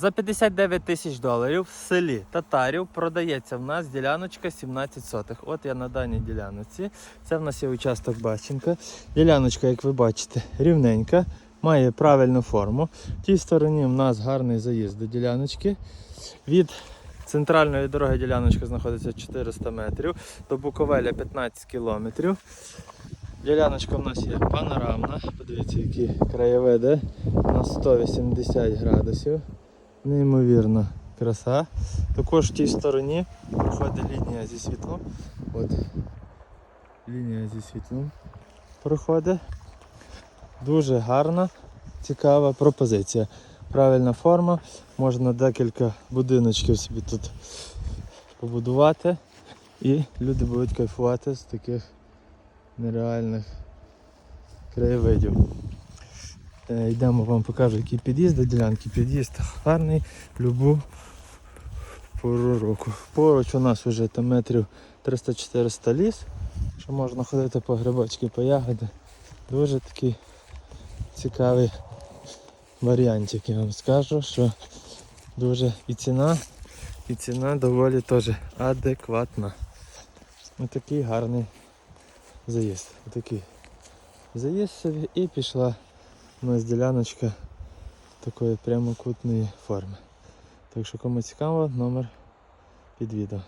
За 59 тисяч доларів в селі Татарів продається в нас діляночка 17 сотих. От я на даній діляночці. Це в нас є участок Баченка. Діляночка, як ви бачите, рівненька, має правильну форму. В тій стороні в нас гарний заїзд до діляночки. Від центральної дороги діляночка знаходиться 400 метрів, до Буковеля 15 кілометрів. Діляночка в нас є панорамна. Подивіться, які краєвиди на 180 градусів. Неймовірна краса. Також в тій стороні проходить лінія зі світлом. От лінія зі світлом проходить. Дуже гарна, цікава пропозиція. Правильна форма. Можна декілька будиночків собі тут побудувати. І люди будуть кайфувати з таких нереальних краєвидів. Е, Йдемо вам покажу, який під'їзд до ділянки. Під'їзд гарний, любу пору року. Поруч у нас вже там метрів 300-400 ліс, що можна ходити по грибочки, по ягоди. Дуже такий цікавий варіантик, я вам скажу, що дуже і ціна, і ціна доволі теж адекватна. Ось такий гарний заїзд. Отакий заїзд собі і пішла у нас діляночка такої прямокутної форми. Так що кому цікаво, номер під відео.